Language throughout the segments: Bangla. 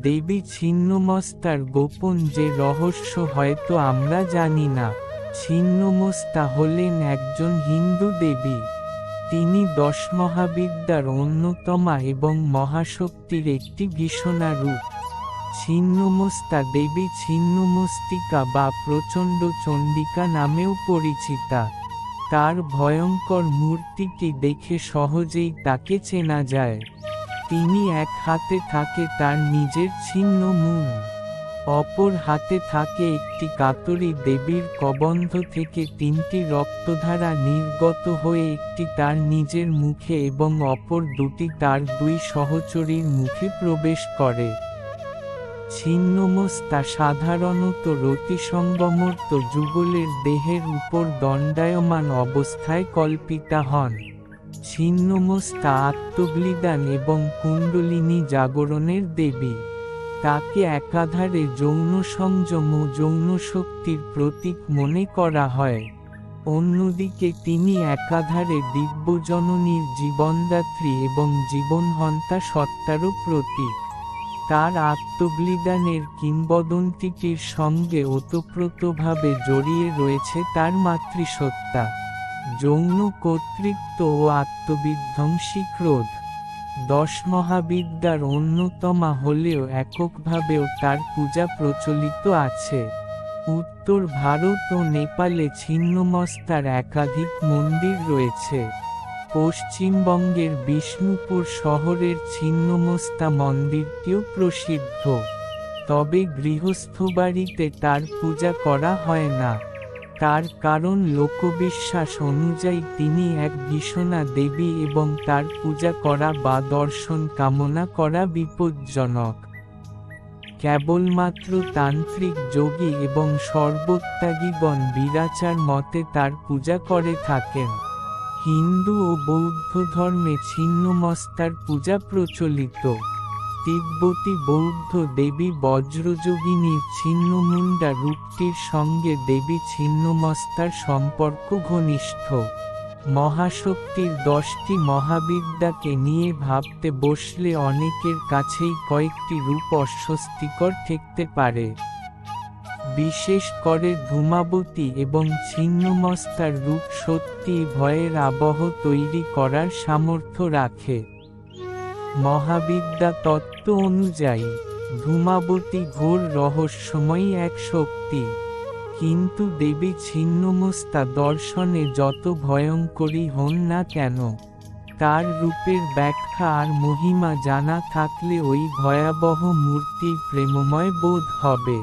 দেবী ছিন্নমস্তার গোপন যে রহস্য হয়তো আমরা জানি না। ছিন্নমস্তা হলেন একজন হিন্দু দেবী। তিনি দশ মহাবিদ্যার অন্যতমা এবং মহাশক্তির একটি ভীষণা রূপ। ছিন্নমস্তা দেবী ছিন্নমস্তিকা বা প্রচণ্ড চণ্ডিকা নামেও পরিচিতা। তার ভয়ঙ্কর মূর্তিটি দেখে সহজেই তাকে চেনা যায়। তিনি এক হাতে থাকে তার নিজের ছিন্ন মূল। অপর হাতে থাকে একটি কাতরি দেবীর কবন্ধ থেকে তিনটি রক্তধারা নির্গত হয়ে একটি তার নিজের মুখে এবং অপর দুটি তার দুই সহচরীর মুখে প্রবেশ করে। ছিন্নমস্তা সাধারণত রতিসঙ্গমর্ত যুগলের দেহের উপর দণ্ডায়মান অবস্থায় কল্পিতা হন। ছিন্নমস্তা আত্মবলিদান এবং কুণ্ডলিনী জাগরণের দেবী। তাকে একাধারে যৌন সংযম ও যৌন শক্তির প্রতীক মনে করা হয়। অন্যদিকে তিনি একাধারে দিব্যজননীর জীবনদাত্রী এবং জীবনহন্তা সত্তারও প্রতীক। তার আত্মবলিদানের কিংবদন্তিটির সঙ্গে ওতপ্রোতভাবে জড়িয়ে রয়েছে তার মাতৃসত্তা। যৌন কর্তৃত্ব ও আত্মবিধ্বংসী ক্রোধ। দশ মহাবিদ্যার অন্যতমা হলেও এককভাবেও তার পূজা প্রচলিত আছে। উত্তর ভারত ও নেপালে ছিন্নমস্তার একাধিক মন্দির রয়েছে। পশ্চিমবঙ্গের বিষ্ণুপুর শহরের ছিন্নমস্তা মন্দিরটিও প্রসিদ্ধ। তবে গৃহস্থ বাড়িতে তার পূজা করা হয় না। তার কারণ লোকবিশ্বাস অনুযায়ী তিনি এক ভীষণা দেবী এবং তার পূজা করা বা দর্শন কামনা করা বিপজ্জনক। কেবলমাত্র তান্ত্রিক যোগী এবং সর্বত্যাগীগণ বিরাচার মতে তার পূজা করে থাকেন। হিন্দু ও বৌদ্ধ ধর্মে ছিন্নমস্তার পূজা প্রচলিত। তিব্বতী বৌদ্ধ দেবী বজ্রযোগিনীর ছিন্নমুন্ডা রূপটির সঙ্গে দেবী ছিন্নমস্তার সম্পর্ক ঘনিষ্ঠ। মহাশক্তির দশটি মহাবিদ্যাকে নিয়ে ভাবতে বসলে অনেকের কাছেই কয়েকটি রূপ অস্বস্তিকর ঠেকতে পারে। বিশেষ করে ধূমাবতী এবং ছিন্নমস্তার রূপ সত্যি ভয়ের আবহ তৈরি করার সামর্থ্য রাখে। মহাবিদ্যা তত্ত্ব অনুযায়ী ধূমাবতী ঘোর রহস্যময়ী এক শক্তি। কিন্তু দেবী ছিন্নমস্তা দর্শনে যত ভয়ঙ্করী হন না কেন, তার রূপের ব্যাখ্যা আর মহিমা জানা থাকলে ওই ভয়াবহ মূর্তি প্রেমময় বোধ হবে।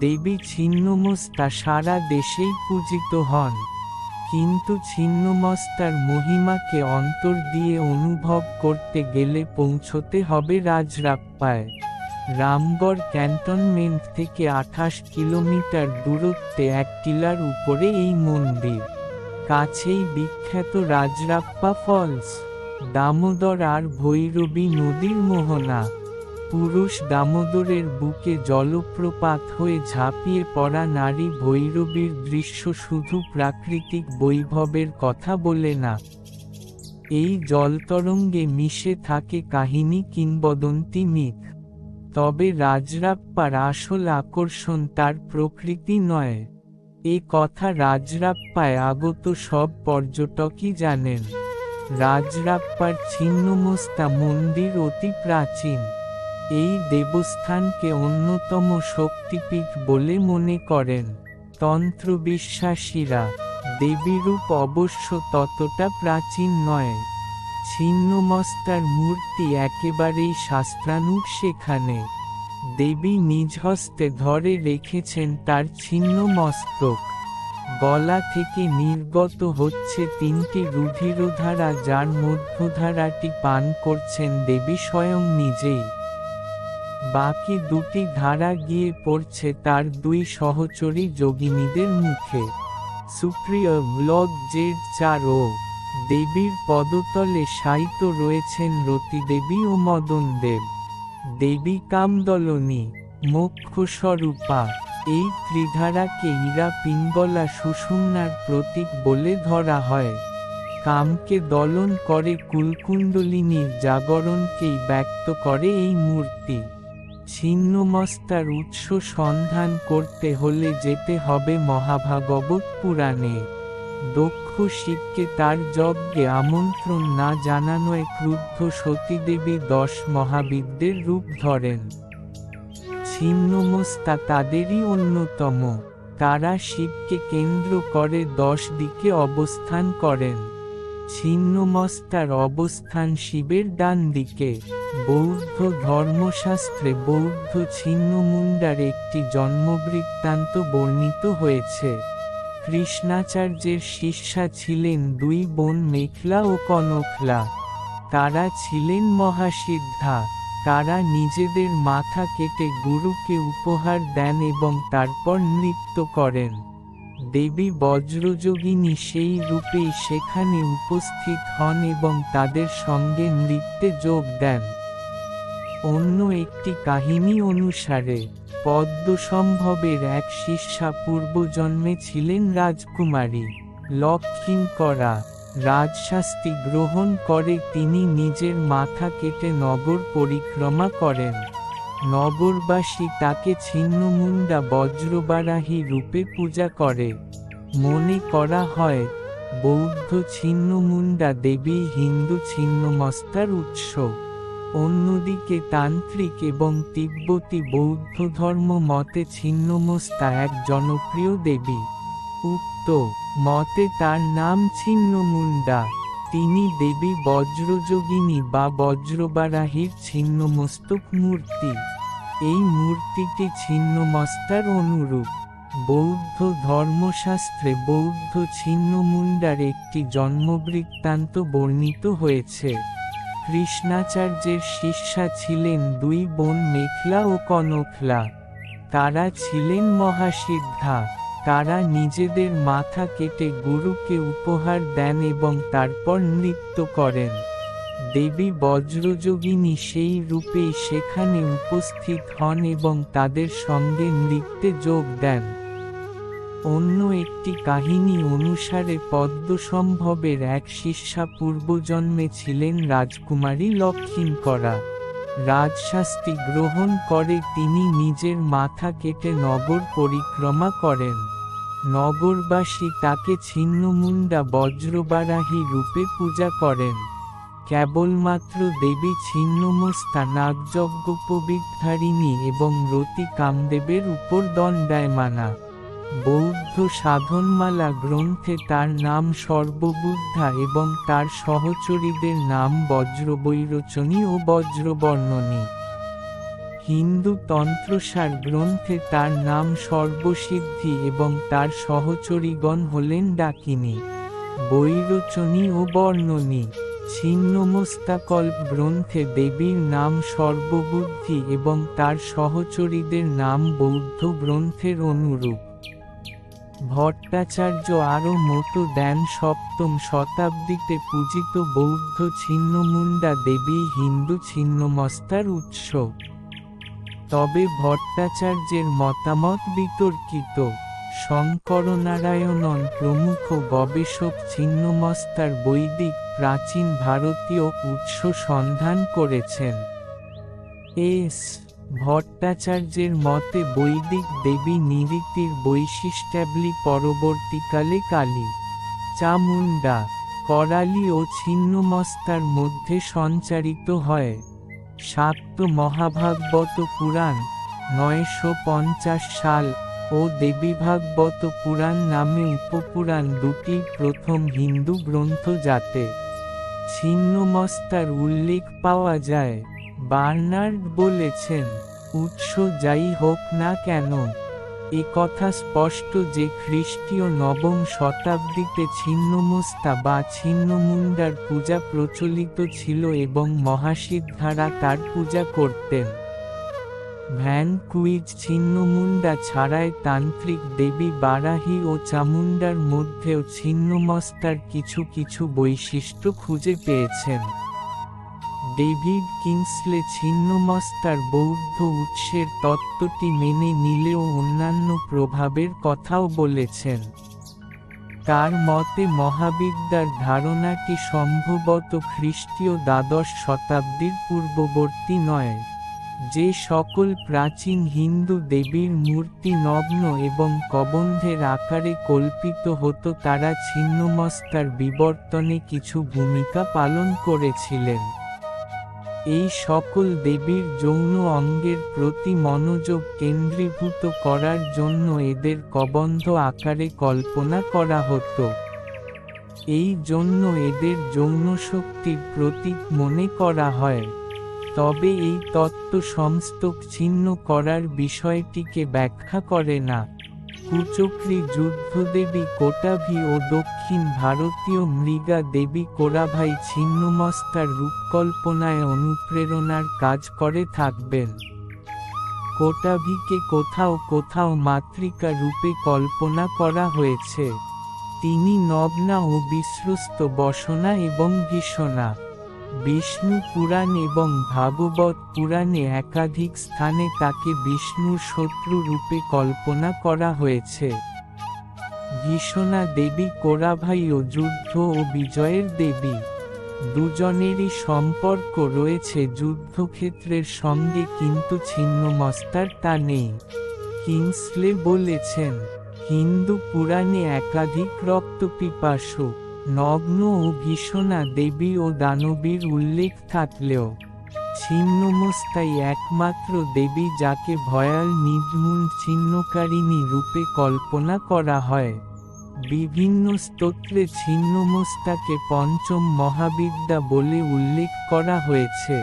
দেবী ছিন্নমস্তা সারা দেশেই পূজিত হন। কিন্তু ছিন্নমস্তার মহিমাকে অন্তর দিয়ে অনুভব করতে গেলে পৌঁছতে হবে রাজরাপ্পায়। রামগড় ক্যান্টনমেন্ট থেকে আঠাশ কিলোমিটার দূরত্বে এক টিলার উপরে এই মন্দির। কাছেই বিখ্যাত রাজরাপ্পা ফলস, দামোদর আর ভৈরবী নদীর মোহনা। পুরুষ দামোদরের বুকে জলপ্রপাত হয়ে ঝাঁপিয়ে পড়া নারী ভৈরবীর দৃশ্য শুধু প্রাকৃতিক বৈভবের কথা বলে না। এই জলতরঙ্গে মিশে থাকে কাহিনী কিংবদন্তি মিথ। তবে রাজরাপ্পার আসল আকর্ষণ তার প্রকৃতি নয়। এ কথা রাজরাপ্পায় আগত সব পর্যটকই জানেন। রাজরাপ্পার ছিন্নমস্তা মন্দির অতি প্রাচীন। এই দেবস্থানকে অন্যতম শক্তিপীঠ বলে মনে করেন তন্ত্র বিশ্বাসীরা দেবীরূপ অবশ্য ততটা প্রাচীন নয়। ছিন্নমস্তার মূর্তি একেবারেই শাস্ত্রানুগ সেখানে। দেবী নিজ হস্তে ধরে রেখেছেন তার ছিন্ন মস্তক গলা থেকে নির্গত হচ্ছে তিনটি রুধিরধারা যার মধ্যধারাটি পান করছেন দেবী স্বয়ং নিজেই। বাকি দুটি ধারা গিয়ে পড়ছে তার দুই সহচরী যোগিনীদের মুখে। সুপ্রিয় ব্লগ জেড চার ও দেবীর পদতলে শায়িত রয়েছেন রতিদেবী ও মদনদেব। দেবী কামদলনী, মোক্ষস্বরূপা, এই ত্রিধারাকে ইরা পিঙ্গলা সুষুম্নার প্রতীক বলে ধরা হয়। কামকে দলন করে কুলকুণ্ডলিনীর জাগরণকেই ব্যক্ত করে এই মূর্তি। ছিন্নমস্তার উৎস সন্ধান করতে হলে যেতে হবে মহাভাগবত পুরাণে। দক্ষ শিবকে তার যজ্ঞে আমন্ত্রণ না জানানোয় ক্রুদ্ধ সতীদেবী দশ মহাবিদ্যের রূপ ধরেন। ছিন্নমস্তা তাদেরই অন্যতম। তারা শিবকে কেন্দ্র করে দশ দিকে অবস্থান করেন। ছিন্নমস্তার অবস্থান শিবের ডান দিকে বৌদ্ধ ধর্মশাস্ত্রে বৌদ্ধ ছিন্ন ছিন্নমুন্ডার একটি জন্মবৃত্তান্ত বর্ণিত হয়েছে। কৃষ্ণাচার্যের শিষ্যা ছিলেন দুই বোন মেখলা ও কনকলা। তারা ছিলেন মহাসিদ্ধা। তারা নিজেদের মাথা কেটে গুরুকে উপহার দেন এবং তারপর নৃত্য করেন। দেবী বজ্রযোগিনী সেই রূপেই সেখানে উপস্থিত হন এবং তাদের সঙ্গে নৃত্যে যোগ দেন। অন্য একটি কাহিনী অনুসারে, পদ্মসম্ভবের এক শিষ্যা পূর্বজন্মে ছিলেন রাজকুমারী লক্ষ্মীঙ্করা রাজশাস্তি গ্রহণ করে তিনি নিজের মাথা কেটে নগর পরিক্রমা করেন। নগরবাসী তাকে ছিন্নমুন্ডা বজ্রবারাহী রূপে পূজা করে। মনে করা হয়, বৌদ্ধ ছিন্নমুন্ডা দেবী হিন্দু ছিন্নমস্তার উৎস। অন্যদিকে তান্ত্রিক এবং তিব্বতী বৌদ্ধ ধর্ম মতে ছিন্নমস্তা এক জনপ্রিয় দেবী। উক্ত মতে তার নাম ছিন্নমুন্ডা তিনি দেবী বজ্রযোগিনী বা বজ্রবারাহীর ছিন্নমস্তক মূর্তি। এই মূর্তিটি ছিন্নমস্তার অনুরূপ। বৌদ্ধ ধর্মশাস্ত্রে বৌদ্ধ ছিন্ন ছিন্নমুন্ডার একটি জন্মবৃত্তান্ত বর্ণিত হয়েছে। কৃষ্ণাচার্যের শিষ্যা ছিলেন দুই বোন মেখলা ও কনকলা। তারা ছিলেন মহাসিদ্ধা। তারা নিজেদের মাথা কেটে গুরুকে উপহার দেন এবং তারপর নৃত্য করেন। দেবী বজ্রযোগিনী সেই রূপেই সেখানে উপস্থিত হন এবং তাদের সঙ্গে নৃত্যে যোগ দেন। অন্য একটি কাহিনী অনুসারে পদ্মসম্ভবের এক শিষ্যা পূর্বজন্মে ছিলেন রাজকুমারী লক্ষ্মীঙ্করা রাজশাস্তি গ্রহণ করে তিনি নিজের মাথা কেটে নগর পরিক্রমা করেন। নগরবাসী তাকে ছিন্নমুন্ডা বজ্রবারাহী রূপে পূজা করেন। কেবলমাত্র দেবী ছিন্নমস্তা নাগযজ্ঞ নাগযজ্ঞোপবিধারিণী এবং রতি কামদেবের উপর দণ্ডায়মানা। বৌদ্ধ সাধনমালা গ্রন্থে তার নাম সর্ববুদ্ধা এবং তার সহচরীদের নাম বজ্রবৈরোচনী ও বজ্রবর্ণনী। হিন্দু তন্ত্রসার গ্রন্থে তার নাম সর্বসিদ্ধি এবং তার সহচরীগণ হলেন ডাকিনী, বৈরচনী ও বর্ণনী। ছিন্নমস্তাকল্প গ্রন্থে দেবীর নাম সর্ববুদ্ধি এবং তার সহচরীদের নাম বৌদ্ধ গ্রন্থের অনুরূপ। ভট্টাচার্য আরও মতো দেন সপ্তম শতাব্দীতে পূজিত বৌদ্ধ ছিন্নমুন্ডা দেবী হিন্দু ছিন্নমস্তার উৎস তবে ভট্টাচার্যের মতামত বিতর্কিত। শঙ্করনারায়ণন প্রমুখ গবেষক ছিন্নমস্তার বৈদিক প্রাচীন ভারতীয় উৎস সন্ধান করেছেন। এস ভট্টাচার্যের মতে বৈদিক দেবী নিরীতির বৈশিষ্ট্যাবলী পরবর্তীকালে কালী চামুন্ডা করালি ও ছিন্নমস্তার মধ্যে সঞ্চারিত হয়। সাত্য মহাভাগবত পুরাণ, নয়শো পঞ্চাশ সাল ও দেবীভাগবত পুরাণ নামে উপপুরাণ দুটি প্রথম হিন্দু গ্রন্থ যাতে ছিন্নমস্তার উল্লেখ পাওয়া যায়। বার্নার্ড বলেছেন, উৎস যাই হোক না কেন, এ কথা স্পষ্ট যে খ্রিস্টীয় নবম শতাব্দীতে ছিন্নমস্তা বা ছিন্নমুন্ডার পূজা প্রচলিত ছিল এবং মহাসিদ্ধারা তার পূজা করতেন। ভ্যান কুইজ ছিন্নমুন্ডা ছাড়াই তান্ত্রিক দেবী বারাহি ও চামুন্ডার মধ্যেও ছিন্নমস্তার কিছু কিছু বৈশিষ্ট্য খুঁজে পেয়েছেন। ডেভিড কিংসলে ছিন্নমস্তার বৌদ্ধ উৎসের তত্ত্বটি মেনে নিলেও অন্যান্য প্রভাবের কথাও বলেছেন। তার মতে মহাবিদ্যার ধারণাটি সম্ভবত খ্রিস্টীয় দ্বাদশ শতাব্দীর পূর্ববর্তী নয়, যে সকল প্রাচীন হিন্দু দেবীর মূর্তি নগ্ন এবং কবন্ধের আকারে কল্পিত হতো তারা ছিন্নমস্তার বিবর্তনে কিছু ভূমিকা পালন করেছিলেন। এই সকল দেবীর যৌন অঙ্গের প্রতি মনোযোগ কেন্দ্রীভূত করার জন্য এদের কবন্ধ আকারে কল্পনা করা হতো। এই জন্য এদের যৌন শক্তির প্রতীক মনে করা হয়। তবে এই তত্ত্ব সমস্তক ছিন্ন করার বিষয়টিকে ব্যাখ্যা করে না। কুচক্রী যুদ্ধদেবী কোটাভি ও দক্ষিণ ভারতীয় মৃগা দেবী কোরাভাই ছিন্নমস্তার রূপকল্পনায় অনুপ্রেরণার কাজ করে থাকবেন। কোটাভিকে কোথাও কোথাও মাতৃকা রূপে কল্পনা করা হয়েছে। তিনি নগ্না ও বিশ্বস্ত বসনা এবং ভীষণা বিষ্ণু পুরাণ এবং ভাগবত পুরাণে একাধিক স্থানে তাকে বিষ্ণুর শত্রু রূপে কল্পনা করা হয়েছে। ভীষণা দেবী কোরাভাই ও যুদ্ধ ও বিজয়ের দেবী। দুজনেরই সম্পর্ক রয়েছে যুদ্ধক্ষেত্রের সঙ্গে কিন্তু ছিন্নমস্তার তা নেই। কিংসলে বলেছেন, হিন্দু পুরাণে একাধিক রক্তপিপাসু নগ্ন ও ভীষণা দেবী ও দানবীর উল্লেখ থাকলেও, ছিন্নমস্তাই একমাত্র দেবী যাকে ভয়াল নির্মূল ছিন্নকারিণী রূপে কল্পনা করা হয়। বিভিন্ন স্তোত্রে ছিন্নমস্তাকে পঞ্চম মহাবিদ্যা বলে উল্লেখ করা হয়েছে।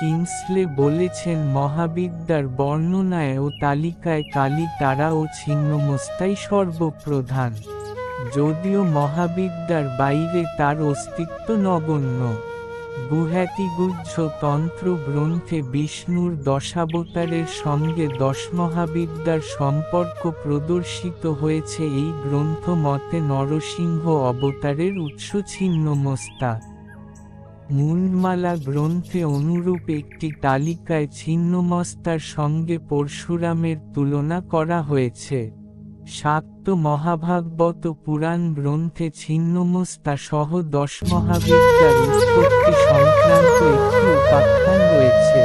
কিংসলে বলেছেন, মহাবিদ্যার বর্ণনায় ও তালিকায় কালী তারা ও ছিন্নমস্তাই সর্বপ্রধান। যদিও মহাবিদ্যার বাইরে তার অস্তিত্ব নগণ্য। গুহ্যাতিগুহ্য তন্ত্র গ্রন্থে বিষ্ণুর দশাবতারের সঙ্গে দশমহাবিদ্যার সম্পর্ক প্রদর্শিত হয়েছে এই গ্রন্থ মতে নরসিংহ অবতারের উৎস ছিন্নমস্তা। মুন্ডমালা গ্রন্থে অনুরূপ একটি তালিকায় ছিন্নমস্তার সঙ্গে পরশুরামের তুলনা করা হয়েছে। শাক্ত মহাভাগবত পুরাণ গ্রন্থে ছিন্নমস্তা সহ দশ মহাবিদ্যার উৎপত্তি সংক্রান্ত একটি উপাখ্যান রয়েছে।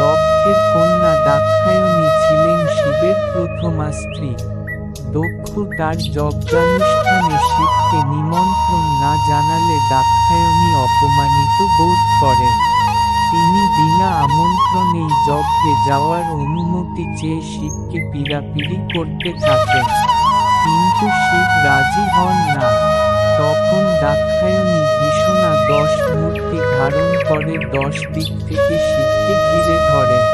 দক্ষের কন্যা দাক্ষায়ণী ছিলেন শিবের প্রথমা স্ত্রী। দক্ষ তার যজ্ঞানুষ্ঠানে শিবকে নিমন্ত্রণ না জানালে দাক্ষায়ণী অপমানিত বোধ করেন। তিনি বিনা আমন্ত্রণেই যজ্ঞে যাওয়ার অনুমতি চেয়ে শিবকে পীড়াপিড়ি করতে থাকেন। কিন্তু শিব রাজি হন না। তখন দাক্ষায়ণী ভীষণা দশ মূর্তি ধারণ করে দশ দিক থেকে শিবকে ঘিরে ধরেন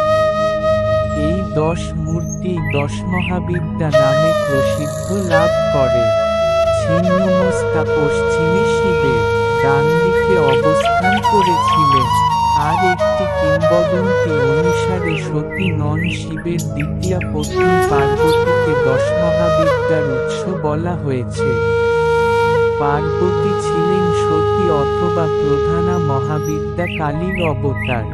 এই দশ মূর্তি দশ মহাবিদ্যা নামে প্রসিদ্ধ লাভ করে। ছিন্নমস্তা পশ্চিমে শিবের ডান দিকে অবস্থান করেছিলেন। আর একটি কিংবদন্তি অনুসারে সতী নন শিবের দ্বিতীয় পত্নী পার্বতীকে দশ মহাবিদ্যার উৎস বলা হয়েছে। পার্বতী ছিলেন সতী অথবা প্রধানা মহাবিদ্যা কালীর অবতার।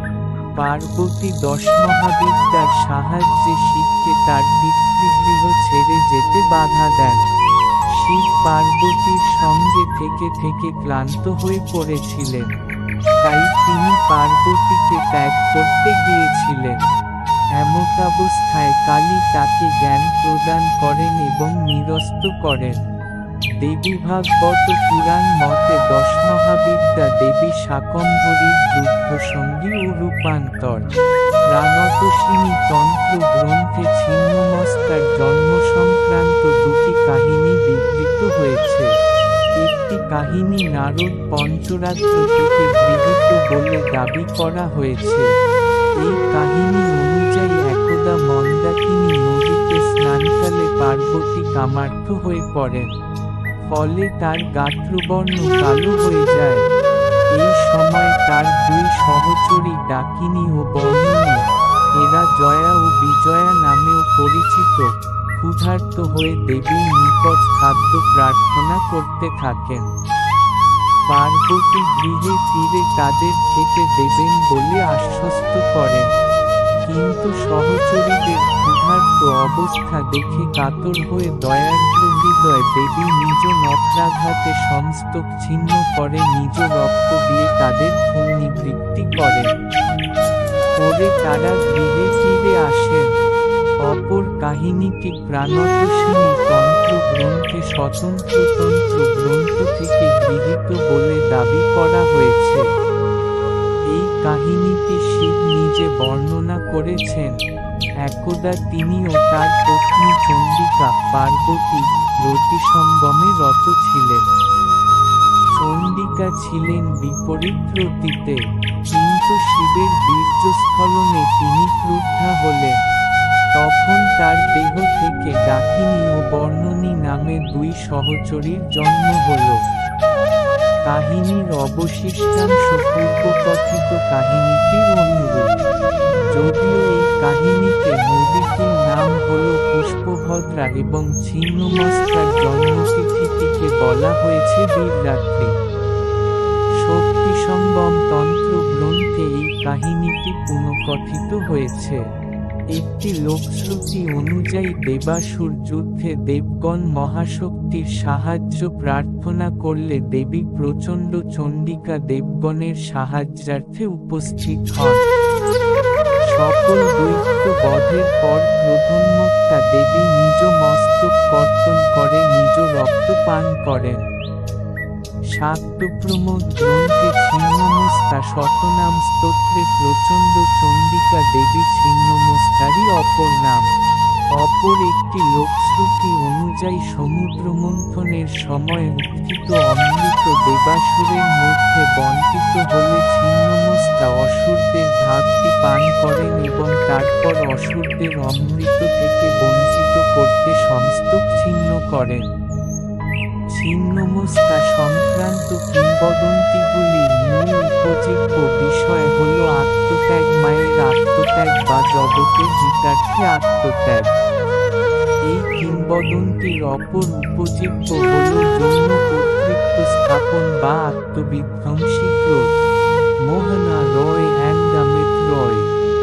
পার্বতী দশ মহাবিদ্যার সাহায্যে শিবকে তার পিতৃগৃহ ছেড়ে যেতে বাধা দেন। শিব পার্বতীর সঙ্গে থেকে থেকে ক্লান্ত হয়ে পড়েছিলেন। তাই তিনি পার্বতীকে ত্যাগ করতে গিয়েছিলেন। এমতাবস্থায় কালী তাকে জ্ঞান প্রদান করেন এবং নিরস্ত করেন। দেবী ভাগবত পুরাণ মতে দশ মহাবিদ্যা দেবী শাকম্ভরীর যুদ্ধসঙ্গী ও রূপান্তর। প্রাণতোষিনী তন্ত্র গ্রন্থে ছিন্নমস্তার জন্ম সংক্রান্ত দুটি কাহিনী বিবৃত হয়েছে। একটি কাহিনী নারদ গৃহীত বলে দাবি করা হয়েছে। এই কাহিনী অনুযায়ী একদা মন্দাকিনী নদীতে স্নানকালে পার্বতী কামার্থ হয়ে পড়েন ফলে তার গাত্রবর্ণ কালো হয়ে যায়। এই সময় তার দুই সহচরী ডাকিনী ও বর্ণনী, এরা জয়া ও বিজয়া নামেও পরিচিত। ক্ষুধার্ত হয়ে দেবীর নিকট খাদ্য প্রার্থনা করতে থাকেন। পার্বতী গৃহে ফিরে তাদের খেতে দেবেন বলে আশ্বস্ত করেন। কিন্তু সহচরীদের ক্ষুধার্ত অবস্থা দেখে কাতর হয়ে দয়ার্দ্র আশ্রয় দেবী নিজ নখরাঘাতে সমস্তক ছিন্ন করে নিজ রক্ত দিয়ে তাদের খুন নিবৃত্তি করেন। পরে তারা গৃহে ফিরে আসেন। অপর কাহিনীটি প্রাণতোষিনী গ্রন্থে স্বতন্ত্র তন্ত্র গ্রন্থ থেকে গৃহীত বলে দাবি করা হয়েছে। এই কাহিনীটি শিব নিজে বর্ণনা করেছেন। একদা তিনি ও তার পত্নী চণ্ডিকা পার্বতী রতি সঙ্গমে রত ছিলেন। চণ্ডিকা ছিলেন বিপরীত রতিতে, কিন্তু শিবের বীর্যস্খলনে তিনি ক্রুদ্ধা হলেন। তখন তার দেহ থেকে ডাকিনী ও বর্ণনী নামে দুই সহচরীর জন্ম হল। কাহিনীর অবশিষ্টাংশ পূর্বকথিত কাহিনীটির অনুরূপ। যদিও এই কাহিনীতে নদীটির নাম হল পুষ্পভদ্রা এবং ছিন্নমস্তার জন্মতিথিটিকে বলা হয়েছে বীররাত্রি শক্তিসঙ্গম তন্ত্র গ্রন্থে এই কাহিনীটি পুনঃকথিত হয়েছে। একটি লোকশ্রুতি অনুযায়ী দেবাসুর যুদ্ধে দেবগণ মহাশক্তির সাহায্য প্রার্থনা করলে দেবী প্রচণ্ড চণ্ডিকা দেবগণের সাহায্যার্থে উপস্থিত হন। সকল দৈত্য বধের পর প্রধানমত্তা দেবী নিজ মস্তক কর্তন করে, নিজ রক্ত পান করেন। শাক্তপ্রমোদ ছিন্নমস্তা শতনাম স্তোত্রে প্রচণ্ড চণ্ডিকা দেবী ছিন্নমস্তারই অপর নাম। অপর একটি লোকশ্রুতি অনুযায়ী সমুদ্র মন্থনের সময় উত্থিত অমৃত দেবাসুরের মধ্যে বন্টিত হলে ছিন্নমস্তা অসুরদের ভাগটি পান করেন এবং তারপর অসুরদের অমৃত থেকে বঞ্চিত করতে সমস্তক ছিন্ন করেন। ছিন্নমস্তা সংক্রান্ত কিংবদন্তিগুলির মূল উপযোগ্য বিষয় হল আত্মত্যাগ, মায়ের আত্মত্যাগ বা জগতের হিতার্থে আত্মত্যাগ। এই কিংবদন্তির অপর উপযোগ্য হল যৌন কর্তৃত্ব স্থাপন বা আত্মবিধ্বংসী